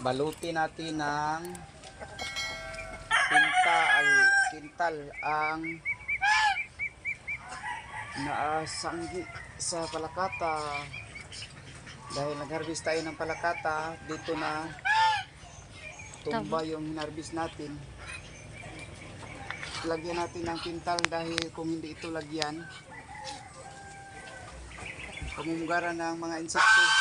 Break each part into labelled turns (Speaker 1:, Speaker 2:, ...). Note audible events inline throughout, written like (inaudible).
Speaker 1: balutin natin ng pintal, pintal ang naasanggi sa palakata. Dahil nag-harvest tayo ng palakata dito na tumba yung hinarvest natin. Lagyan natin ng pintal dahil kung hindi ito lagyan pamumugaran ng mga insekto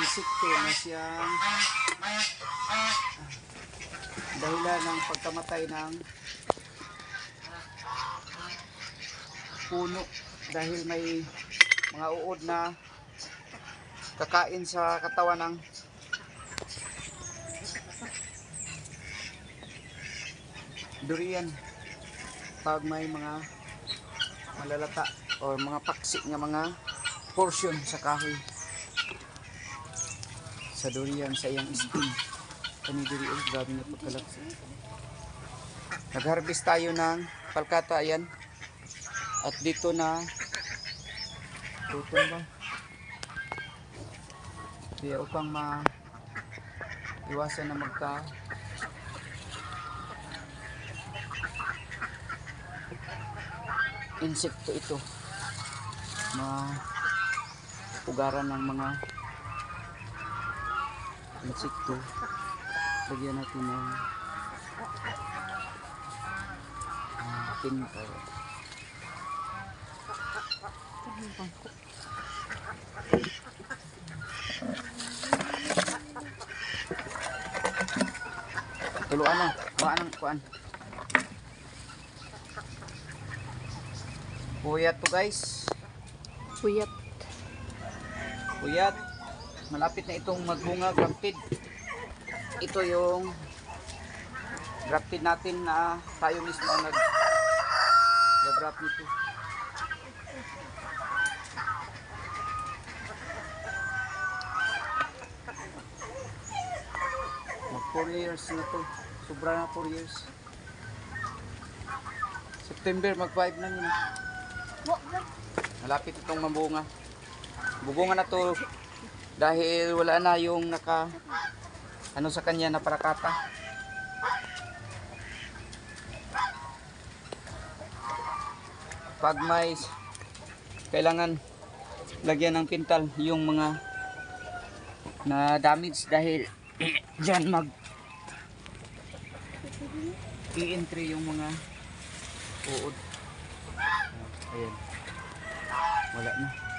Speaker 1: insekto na siyang ah, dahilan ng pagkamatay ng puno dahil may mga uod na kakain sa katawan ng durian. Pag may mga malalata o mga paksi nga mga portion sa kahoy sa durian sa iyang stem kani diri oh, grabe na pagkalaki nag-harvest tayo ng palkata ayan. At dito na tutong ba kaya upang ma iwasan na magka insekto ito. Na ugaran ng mga insekto lagyan natin ng uh, tuluan na kuhaan ng kuhaan Puyat to guys.
Speaker 2: Puyat.
Speaker 1: Puyat. Malapit na itong magbunga grafted. Ito yung grafted natin na tayo mismo ang nag graft nito. Mag 4 years na to. Sobra na 4 years. September mag 5 na yun. Malapit itong mabunga. Bubunga na to dahil wala na yung naka ano sa kanya na parakata. Pag may kailangan lagyan ng pintal yung mga na damage dahil (clears throat) diyan mag i-entry yung mga uod. Ayan. Wala na.